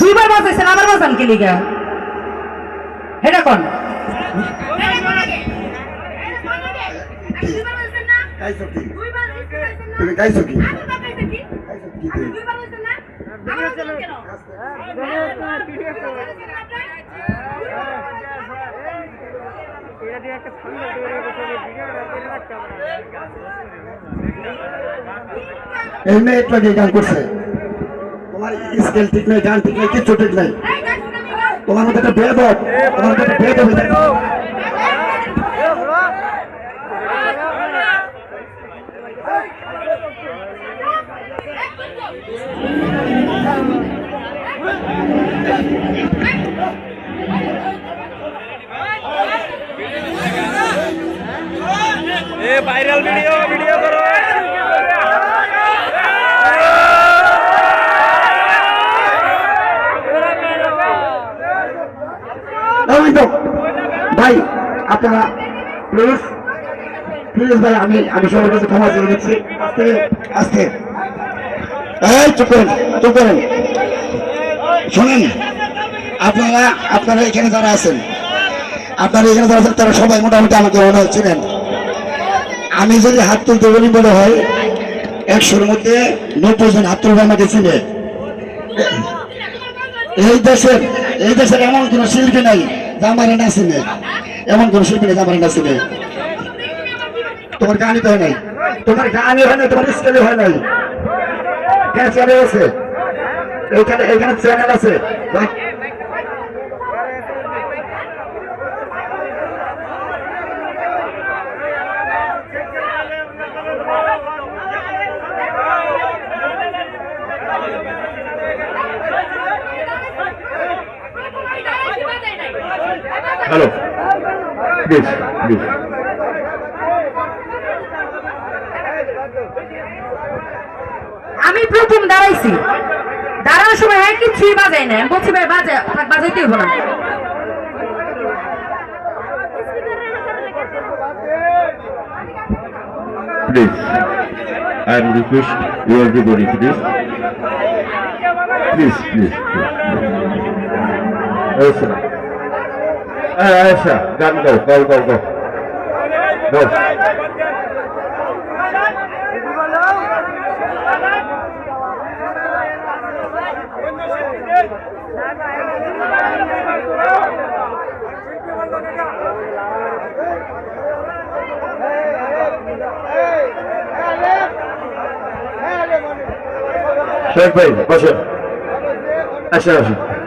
দুইবার বাজাইছেন আবার বাজান কে লিগা? এটা কোন? কি? মেয়ে একটু আগে গান করছে। তোমার স্কেল ঠিক নেই গান ঠিক নেই কিচ্ছু ঠিক নেই তোমার মধ্যে একটা ভেদ তোমার মধ্যে একটা ভেদ হবে এ ভাইরাল ভিডিও ভিডিও ভাই, আপনারা প্লিজ প্লিজ ভাই, আমি আমি সবার কাছে ক্ষমা চেয়ে নিচ্ছি। আস্তে আস্তে। চুপ করেন চুপ করেন। শোনেন, আপনারা আপনারা এখানে যারা আছেন, আপনারা এখানে যারা আছেন, তারা সবাই মোটামুটি আমাকে মনে চিনেন। আমি যদি হাত তুলতে বলি বলে হয়, একশোর মধ্যে নব্বই জন হাত তুলবে আমাকে চিনে। এই দেশের এই দেশের এমন কোন শিল্পী নাই। জামারে না। চিনে এমন কোন শিল্পী নেই জামারে না। চিনে তোমার গানই তো হয় নাই। তোমার গানই হয় নাই, তোমার স্কেলে হয় নাই। হ্যাঁ চ্যানেল আছে এইখানে এইখানে চ্যানেল আছে। হ্যালো। প্লিজ প্লিজ আমি প্রথম দাঁড়াইছি। দাঁড়ানোর সময় হ্যাঁ কিছুই বাজাই না? বলছি ভাই বাজা বাজাইতে হব না। Please I am request you everybody please please please আচ্ছা আচ্ছা গান গাও গাও গাও গাও। গাও। শেখ ভাই বসেন। আসেন আসেন।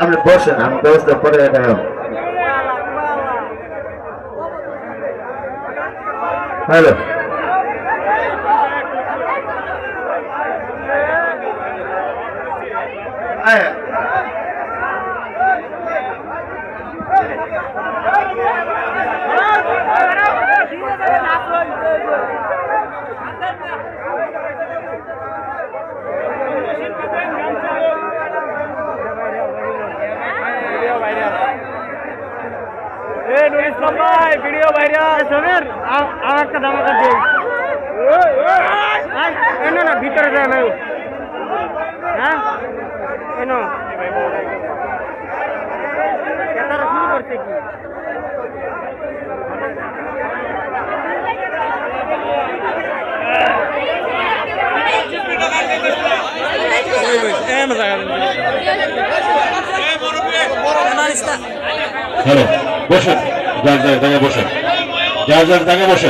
আপনি বসেন আমি ব্যবস্থা করে এটা হ্যালো এ ইসলাম ভাই ভিডিও ভাইরাল। সমীর আর একটা ধামাকা দিই এনো না ভিতরে যায় না হ্যাঁ? এনো ক্যামেরা শুরু করছে কি? হ্যালো বসেন যার যার জায়গায় বসেন যার যার জায়গায় বসেন